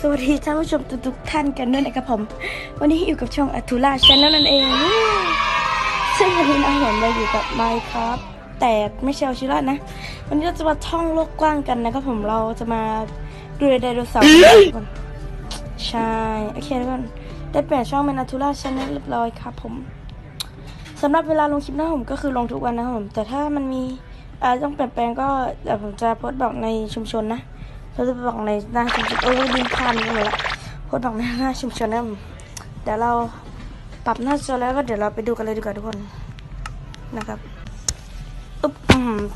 สวัสดีท่านผู้ชมทุกๆท่านกันด้วยนะครับผม วันนี้อยู่กับช่องอัตุลาชแนลนั่นเองซึ่งวันนี้นะผมเราอยู่กับไมค์ครับแต่ไม่ใช่เอาชิระนะ วันนี้เราจะมาท่องโลกกว้างกันนะครับผมเราจะมาดูไดโนเสาร์กันทุกคนใช่โอเคทุกคนได้เปลี่ยนช่องเป็นอัตุลาชแนลเรียบร้อยครับผมสำหรับเวลาลงคลิปหน้าผมก็คือลงทุกวันนะครับผมแต่ถ้ามันมีอะไรต้องเปลี่ยนแปลงก็เดี๋ยวผมจะโพสต์บอกในชุมชนนะ เราจะปบอกในหน้าชุมชนเออดินพันเลยละโพสบอกในหน้าชุมชนนะเดี๋ยวเราปรับหน้าจอแล้วก็เดี๋ยวเราไปดูกันเลยดีกว่าทุกคนนะครับอุ๊บ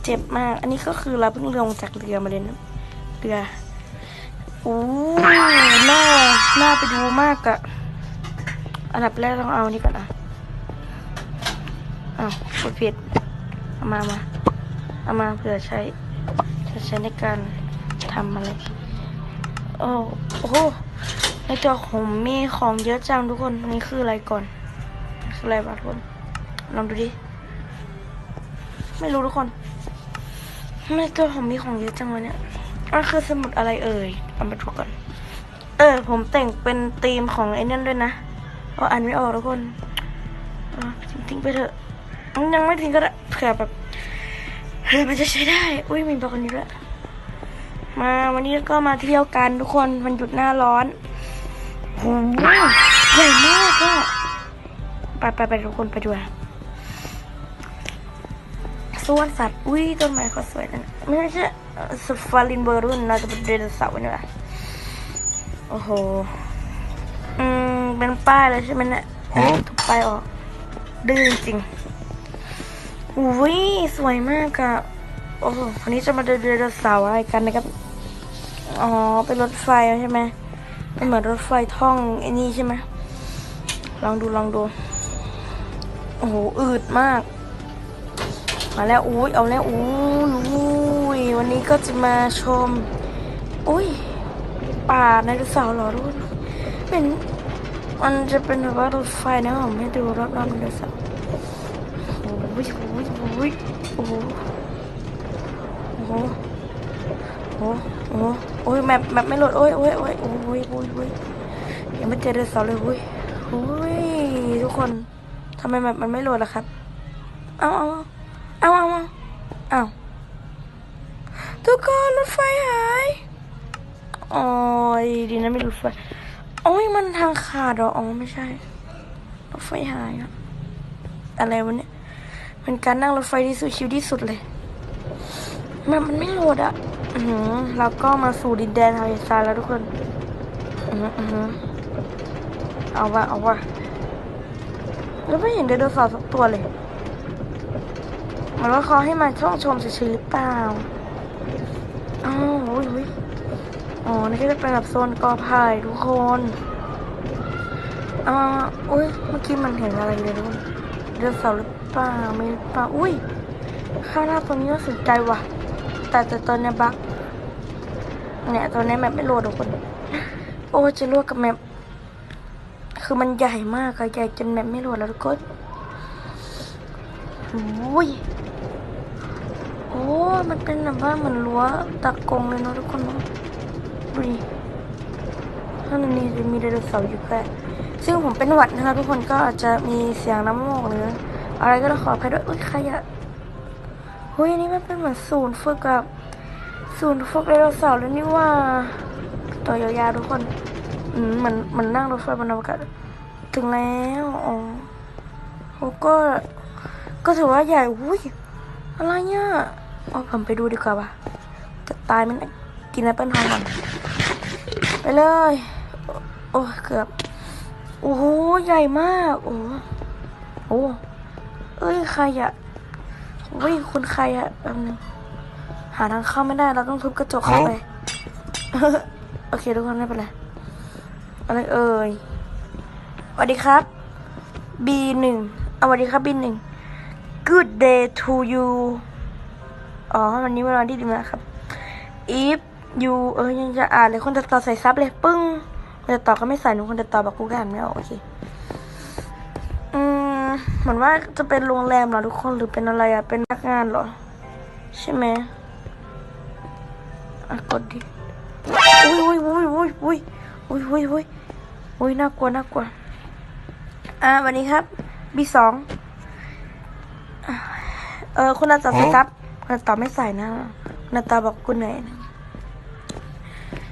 เจ็บมาก อันนี้ก็คือเราเพิ่งลงจากเรือมาเลยนะเรือโอ้หน่าหน่าไปดูมากอะอันดับแรกต้องเอานี่ก่อนอะอ้าวกดผิดเอามามาเอามาเผื่อใช้ใช้ในการ ทำอะไรโอ้โอ้โหในตัวผมมีของเยอะจังทุกคนนี่คืออะไรก่อนคืออะไรบ้างทุกคนลองดูดิไม่รู้ทุกคนในตัวผมมีของเยอะจังเลยเนี่ยอันคือสมุดอะไรเอ่ยเอามาดูก่อนเออ ผมแต่งเป็นธีมของไอ้นั่นด้วยนะเอาอ่านไม่ออกทุกคนทิ้งไปเถอะยังไม่ทิ้งก็ได้เผื่อแบบเฮ้ยมันจะใช้ได้ อุ้ยมีบอกกันนี้ด้ว มาวันนี้ก็มาเที่ยวกันทุกคนมันหยุดหน้าร้อนโหใหญ่มากก็ไปไปไปทุกคนไปดูนะสวนสัตว์อุ้ยต้นไม้ก็สวยนั่นไม่ใช่สฟาลินเบอร์รุนน่าจะเป็นไดโนเสาร์นี่แหละโอ้โหอืมเป็นป้ายเลยใช่ไหมเนี่ยทุกป้ายออกดื้อจริงๆอุ้ยสวยมากอะโอ้โหวันนี้จะมาดูไดโนเสาร์อะไรกันนะครับ อ๋อ เป็นรถไฟใช่ไหมเป็นเหมือนรถไฟท่องไอ้นี่ใช่ไหมลองดูลองดู โอ้โห อืดมาก มาแล้วอุ้ยเอาแล้วอุ้ยอุ้ยวันนี้ก็จะมาชม อุ้ย ป่าไดโนเสาร์เหรอทุกคนเป็นมันจะเป็นแบบว่ารถไฟนะผมให้ดูรอบๆไดโนเสาร์โอ้ยโอ้ยโอ้ยโอ้โหโอ้โห โอ้โอ้ยแมปแมปไม่โหลดโอ้ยโอ้ยโอ้ยโอ้ยโอ้ยโอ้ยยังไม่เจอเดสเสาร์เลยโอ้ยโอ้ยทุกคนทำไมแมปมันไม่โหลดล่ะครับ เอาเอาเอาเอาเอาเอาทุกคนรถไฟหายโอ้ยดีนะไม่รถไฟโอ้ยมันทางขาดหรออ๋อไม่ใช่รถไฟหายอะอะไรวะเนี่ยเป็นการนั่งรถไฟที่สุดชิวที่สุดเลยแมปมันไม่โหลดอะ อือหือเราก็มาสู่ดินแดนฮาริซาแล้วทุกคนอือหืออือหือเอาวะเอาวะแล้วไม่เห็นไดโนเสาร์สักตัวเลยเหมันว่าเขาให้มาช่องชมเฉยๆหรือเปล่าอ้าวโอ้ยโอ้ยอ๋อนี่ก็จะเป็นแบบโซนกอไผ่ทุกคนอ่าอุ้ยเมื่อกี้มันเห็นอะไรเลยทุกคนไดโนเสาร์หรือเปล่าไม่หรือเปล่าอุ้ยข้างหน้าตรงนี้น่าสนใจว่ะ แต่แต่ตอนเนี้ยบักเนี่ยตอนนี้แมปไม่โหลดทุกคน โอ้จะลวกกับแมปคือมันใหญ่มากอะใหญ่จนแมปไม่โหลดแล้วทุกคนโอ้ยโอ้ มันเป็นแบบว่าเหมือนรั้วตะกงเลยเนาะทุกคนเนาะดูดิข้างในนี้จะมีไดโนเสาร์อยู่แค่ซึ่งผมเป็นหวัดนะคะทุกคนก็อาจจะมีเสียงน้ำมูกหรืออะไรก็ต้องขออภัยด้วยอุ้ยใคระ ฮ้ยอันนี่มันเป็นเหมือนศูนย์ฝึกกับศูนย์ฝึกไดโนเสาร์แล้วนี่ว่าตัวยาวๆทุกคนอืมเหมือนเหมือนนั่งรถไฟบนอวกาศถึงแล้วอ๋อโอ้ก็ ก็ถือว่าใหญ่อุ้ยอะไรเนี่ยอ๋อผมไปดูดีกว่าว่ะจะตายไมันกินแอปเปิลทองก่อนไปเลย โอ้เกือบ โอ้โห ใหญ่มาก โอ้โอ้เอ้ย ใครอะ เฮ้ยคุณใครอะแป๊บนึงหาทางเข้าไม่ได้เราต้องทุบกระจกเข้าไป โอเคทุกคนไม่เป็นไรอะไรเอ่ยสวัสดีครับ B หนึ่งเอาสวัสดีครับ B หนึ่ง Good day to you อ๋อวันนี้เวลาที่ดีมากครับ if you เออยังจะอ่านเลยคนจะต่อใส่ซับเลย ปึ้งคนจะต่อก็ไม่ใส่หนูคนจะต่อแบบกูก็อ่านไม่ออกโอเคอืม เหมือนว่าจะเป็นโรงแรมเหรอทุกคนหรือเป็นอะไรอะเป็นนักงานเหรอ ใช่ไหมอะกดดิอุ้ยอุ้ยอุ้ยอุ้ยอุ้ยอุ้ยอุ้ยอุ้ยอุ้ยน่ากลัวน่ากลัวอ่าวันนี้ครับบีสองเออคุณนาตาไปครับคุณนาตาไม่ใส่นะคุณนาตาบอกคุณเหนื่อยนะ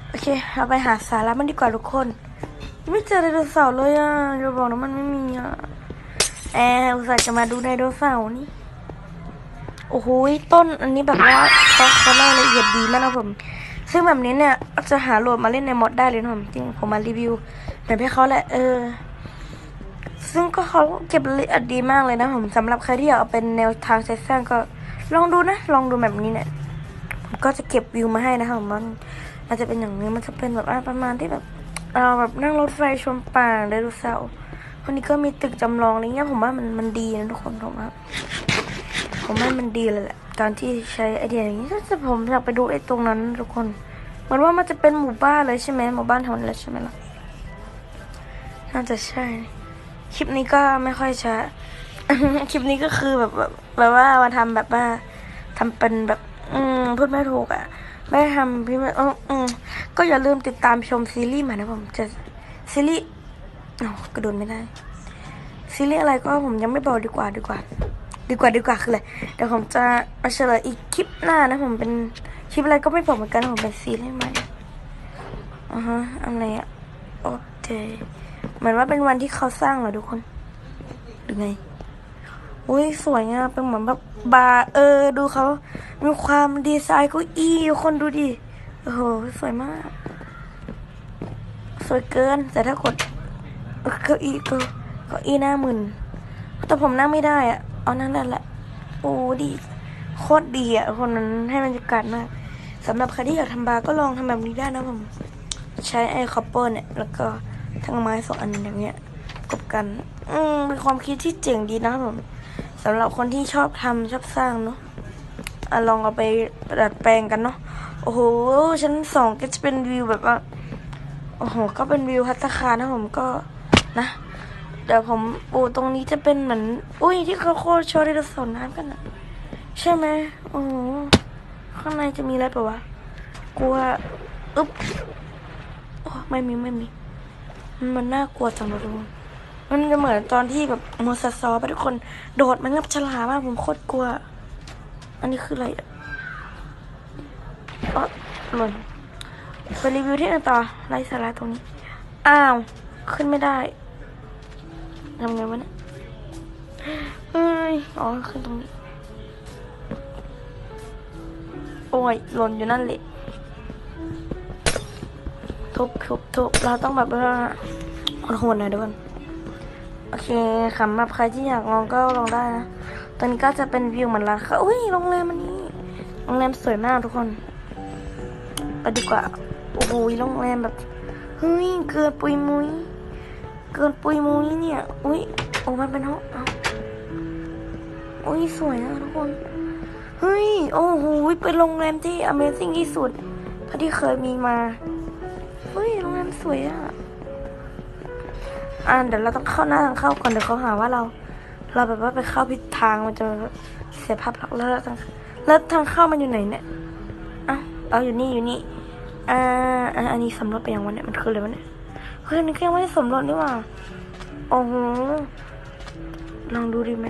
โอเคเราไปหาสาระมันดีกว่าทุกคน ไม่เจอไดโนเสาร์เลยอะจะบอกนะมันไม่มีอะ แอร์อุตส่าห์จะมาดูไดโนเสาร์นี่ โอ้โหต้นอันนี้แบบว่าเขาเขาเล่าละเอียดดีมากนะผม ซึ่งแบบนี้เนี่ย จะหาโหลดมาเล่นในมอดได้เลยนะผมจริงผมมารีวิวแบบให้เขาแหละเออ ซึ่งก็เขาเก็บละเอียดดีมากเลยนะผมสำหรับใครที่อยากเอาเป็นแนวทางเซสซันก็ลองดูนะ ลองดูแบบนี้เนี่ยผมก็จะเก็บวิวมาให้นะครับผมมันมันจะเป็นอย่างนี้มันจะเป็นแบบว่าประมาณที่แบบเราแบบนั่งรถไฟชมป่าไดโนเสาร์ วันนี้ก็มีตึกจำลองอะไรเงี้ยผมว่ามันมันดีนะทุกคนผมว่าผมว่ามันดีเลยแหละการที่ใช้ไอเดียอย่างนี้แต่ผมอยากไปดูไอ้ตรงนั้นทุกคนเหมือนว่ามันจะเป็นหมู่บ้านเลยใช่ไหมหมู่บ้านแถวนั้นเลยใช่ไหมล่ะน่าจะใช่ คลิปนี้ก็ไม่ค่อยช้าคลิปนี้ก็คือแบบแบบแบบว่ามาทำแบบว่าทำเป็นแบบ อืมพูดไม่ถูกอะไม่ทำพี่ไม่เอออืมก็อย่าลืมติดตามชมซีรีส์ม่นะผมจะซีรีส์ อ๋อกระโดดไม่ได้ ซีรีส์อะไรก็ผมยังไม่บอกดีกว่าดีกว่า ดีกว่าดีกว่าคืออะไรเดี๋ยวผมจะมาเฉลยอีกคลิปหน้านะผมเป็นคลิปอะไรก็ไม่บอกเหมือนกันผมเป็นซีรีส์ใหม่อ่าฮะอะไรอะโอเคเหมือนว่าเป็นวันที่เขาสร้างเหรอทุกคนหรือไงอุ้ยสวยงามเป็นเหมือนแบบบาร์เออ ดูเขามีความดีไซน์เก็อีคนดูดิโอ้โหสวยมาก สวยเกินแต่ถ้ากด เก้าอี้ก็เก้าอี้หน้าหมื่นแต่ผมนั่งไม่ได้อะเอานั่งได้แหละโอ้ดีโคตรดีอะคนนั้นให้บรรยากาศมากสำหรับใครที่อยากทำบาร์ก็ลองทำแบบนี้ได้นะผมใช้ไอ้คัพเปอร์เนี่ย แล้วก็ทั้งไม้สองอันอย่างเงี้ยกบกัน อืมเป็นความคิดที่เจ๋งดีนะครับผมสำหรับคนที่ชอบทำชอบสร้างเนาะอะลองเอาไปดัดแปลงกันเนาะโอ้โหชั้นสองก็จะเป็นวิวแบบว่าโอ้โห ก็เป็นวิวพัตตาคารนะผมก็ นะ เดี๋ยวผมปูตรงนี้จะเป็นเหมือน อุ้ยที่เขาโคโชว์ไดโนเสาร์น้ำกันอะใช่ไหมโอ้โหข้างในจะมีอะไรปล่าวะกลัวอึ๊บโอ้ไม่มีไม่มีมันมันน่ากลัวจังเลยทุกคนมันจะเหมือนตอนที่แบบโมซาซอไปทุกคนโดดมันงับฉลามากผมโคตรกลัว อันนี้คืออะไรอะอ๋อหล่นไปรีวิวที่อื่นต่อไร้สาระตรงนี้ อ้าว ขึ้นไม่ได้ทำไงวะเนี่ยเฮ้ยอ๋อขึ้นตรงนี้ โอ้ยหล่นอยู่นั่นแหละทุบทุบทุบเราต้องแบบว่าโหดหน่อยทุกคนโอเคสำหรับใครที่อยากลองก็ลองได้นะตอนนี้ก็จะเป็นวิวเหมือนร้านค้าอุ้ยโรงแรมอันนี้โรงแรมสวยมากทุกคนไปดีกว่าโอ้โหโรงแรมแบบเฮ้ยเกินปุยมุย เกินปุยมุยเนี่ย อุ้ยโอ้มันเป็นห้องเอ้าอุ้ยสวยอะทุกคน เฮ้ย โอ้โหเป็นโรงแรมที่ Amazing ที่สุดเท่าที่เคยมีมา เฮ้ย โรงแรมสวยอะอ่าเดี๋ยวเราต้องเข้าหน้าทางเข้าก่อนเดี๋ยวเขาหาว่าเรา เราแบบว่าไปเข้าผิดทางมันจะเสียภาพลักษณ์แล้วทางแล้วทางเข้ามันอยู่ไหนเนี่ยอะเอาอยู่นี่อยู่นี่อ่าอ่าอันนี้สำรวจไปยังวันเนี่ยมันคืออะไรวะเนี่ย เฮ้ยอันนี่ก็ยังไม่ได้สำรวจนี่หว่า โอ้โห ลองดูดีไหม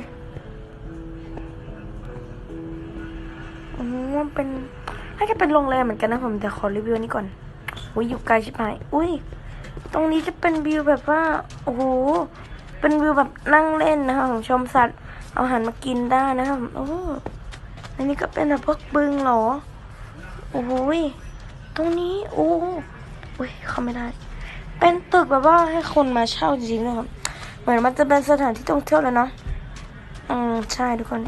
อืมมันเป็นน่าจะเป็นโรงแรมเหมือนกันนะผมแต่ขอรีวิวนี้ก่อนอุ้ยอยู่ไกลใชิบหายอุ้ย ตรงนี้จะเป็นวิวแบบว่า โอ้โห เป็นวิวแบบนั่งเล่นนะคะผมชมสัตว์ เอาอาหารมากินได้นะครับโอ้อันนี้ก็เป็นแบบพวกบึงเหรอ โอ้โหยตรงนี้ โอ้โอุ้ย เข้าไม่ได้ เป็นตึกแบบว่าให้คนมาเช่าจริงๆนะครับเหมือนมันจะเป็นสถานที่ท่องเที่ยวเลยเนาะอืมใช่ทุกคน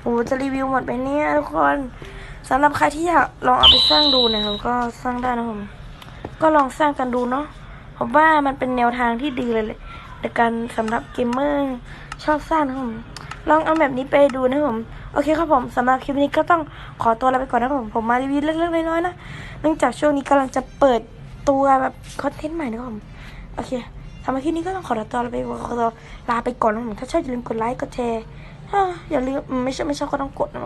โอ้จะรีวิวหมดไปเนี่ยทุกคนสำหรับใครที่อยากลองเอาไปสร้างดูนะครับก็สร้างได้นะผมก็ลองสร้างกันดูเนาะผมว่ามันเป็นแนวทางที่ดีเลยเลยในการสำหรับเกมเมอร์ชอบสร้างนะผมลองเอาแบบนี้ไปดูนะผมโอเคครับผมสำหรับคลิปนี้ก็ต้องขอตัวลาไปก่อนนะผมผมมารีวิวเล็กๆน้อยๆนะเนื่องจากช่วงนี้กำลังจะเปิด ตัวแบบคอนเทนต์ใหม่นะครับผมโอเคสำหรับคลิปนี้ก็ต้องขอตัวลาไปขอตัวลาไปก่อนนะผมถ้าชอบอย่าลืมกดไลค์กดแชร์อย่าลืมไม่ชอบไม่ชอบก็ต้องกดนะ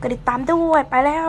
กดติดตามด้วยไปแล้ว